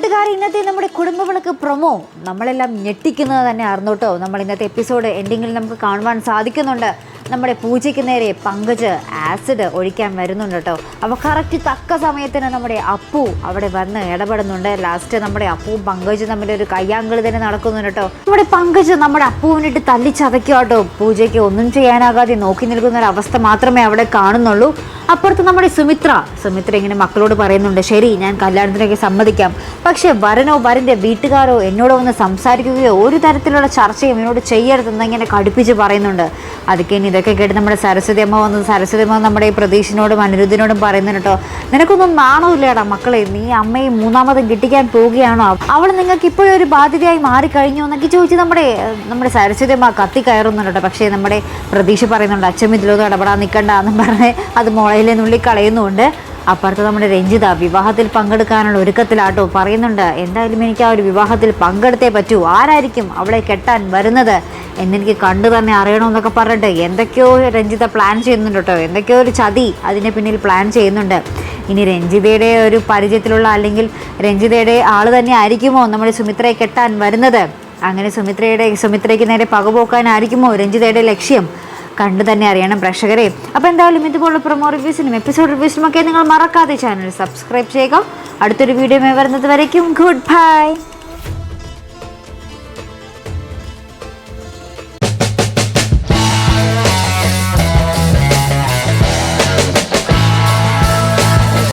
കൂട്ടുകാരെ ഇന്നത്തെ നമ്മുടെ കുടുംബവിളക്ക് പ്രൊമോ നമ്മളെല്ലാം ഞെട്ടിക്കുന്നത് തന്നെ കേട്ടോ. നമ്മൾ ഇന്നത്തെ എപ്പിസോഡ് എൻഡിങ്ങിൽ നമുക്ക് കാണുവാൻ സാധിക്കുന്നുണ്ട്. നമ്മുടെ പൂജയ്ക്ക് നേരെ പങ്കജ് ആസിഡ് ഒഴിക്കാൻ വരുന്നുണ്ട് കേട്ടോ. അപ്പോൾ കറക്റ്റ് തക്ക സമയത്തിന് നമ്മുടെ അപ്പു അവിടെ വന്ന് ഇടപെടുന്നുണ്ട്. ലാസ്റ്റ് നമ്മുടെ അപ്പുവും പങ്കജും തമ്മിൽ ഒരു കയ്യാങ്കളി തന്നെ നടക്കുന്നുണ്ട് കേട്ടോ. നമ്മുടെ പങ്കജ് നമ്മുടെ അപ്പുവിനിട്ട് തല്ലിച്ചതയ്ക്കുക പൂജയ്ക്ക് ഒന്നും ചെയ്യാനാകാതെ നോക്കി നിൽക്കുന്ന ഒരു അവസ്ഥ മാത്രമേ അവിടെ കാണുന്നുള്ളൂ. അപ്പുറത്ത് നമ്മുടെ സുമിത്ര. സുമിത്ര ഇങ്ങനെ മക്കളോട് പറയുന്നുണ്ട് ശരി ഞാൻ കല്യാണത്തിനൊക്കെ സമ്മതിക്കാം. പക്ഷേ വരനോ വരന്റെ വീട്ടുകാരോ എന്നോട് വന്ന് സംസാരിക്കുകയോ ഒരു തരത്തിലുള്ള ചർച്ചയും എന്നോട് ചെയ്യരുതെന്ന് ഇങ്ങനെ കടുപ്പിച്ച് പറയുന്നുണ്ട്. അതൊക്കെ ഇനി ഇതൊക്കെ കേട്ട് നമ്മുടെ സരസ്വതി അമ്മ വന്ന് സരസ്വതി അമ്മ നമ്മുടെ ഈ പ്രതീക്ഷനോടും അനിരുദ്ധിനോടും പറയുന്നുണ്ട് കേട്ടോ. നിനക്കൊന്നും നാണമില്ലേടാ മക്കളെ? നീ അമ്മയെ മൂന്നാമതും കിട്ടിക്കാൻ പോവുകയാണോ? അവൾ നിങ്ങൾക്ക് ഇപ്പോഴും ഒരു ബാധ്യതയായി മാറിക്കഴിഞ്ഞു? എന്നൊക്കെ ചോദിച്ച് നമ്മുടെ നമ്മുടെ സരസ്വതി അമ്മ കത്തി കയറുന്നുണ്ട് പക്ഷേ നമ്മുടെ പ്രതീക്ഷ പറയുന്നുണ്ട് അച്ഛൻ ഇതിലൊന്നും ഇടപെടാൻ നിൽക്കണ്ട പറഞ്ഞ് അത് മുളയിലെ നുള്ളി കളയുന്നുണ്ട്. അപ്പുറത്ത് നമ്മുടെ രഞ്ജിത വിവാഹത്തിൽ പങ്കെടുക്കാനുള്ള ഒരുക്കത്തിലാട്ടോ പറയുന്നുണ്ട്. എന്തായാലും എനിക്ക് ആ ഒരു വിവാഹത്തിൽ പങ്കെടുത്തേ പറ്റൂ. ആരായിരിക്കും അവളെ കെട്ടാൻ വരുന്നത്? എന്നെനിക്ക് കണ്ടു തന്നെ അറിയണമെന്നൊക്കെ പറഞ്ഞിട്ട് എന്തൊക്കെയോ രഞ്ജിത പ്ലാൻ ചെയ്യുന്നുണ്ട് കേട്ടോ എന്തൊക്കെയോ ഒരു ചതി അതിന്റെ പിന്നിൽ പ്ലാൻ ചെയ്യുന്നുണ്ട്. ഇനി രഞ്ജിതയുടെ ഒരു പരിചയത്തിലുള്ള അല്ലെങ്കിൽ രഞ്ജിതയുടെ ആൾ തന്നെ ആയിരിക്കുമോ നമ്മുടെ സുമിത്രയെ കെട്ടാൻ വരുന്നത്? അങ്ങനെ സുമിത്രയുടെ സുമിത്രയ്ക്ക് നേരെ പകപോക്കാനായിരിക്കുമോ രഞ്ജിതയുടെ ലക്ഷ്യം? കണ്ടു തന്നെ അറിയണം പ്രേക്ഷകരെ. അപ്പോൾ എന്തായാലും ഇതുപോലുള്ള പ്രൊമോ റിവ്യൂസിനും എപ്പിസോഡ് റിവ്യൂസിനും ഒക്കെ നിങ്ങൾ മറക്കാതെ ചാനൽ സബ്സ്ക്രൈബ് ചെയ്യുക. അടുത്തൊരു വീഡിയോ വരുന്നത് വരയ്ക്കും. Good bye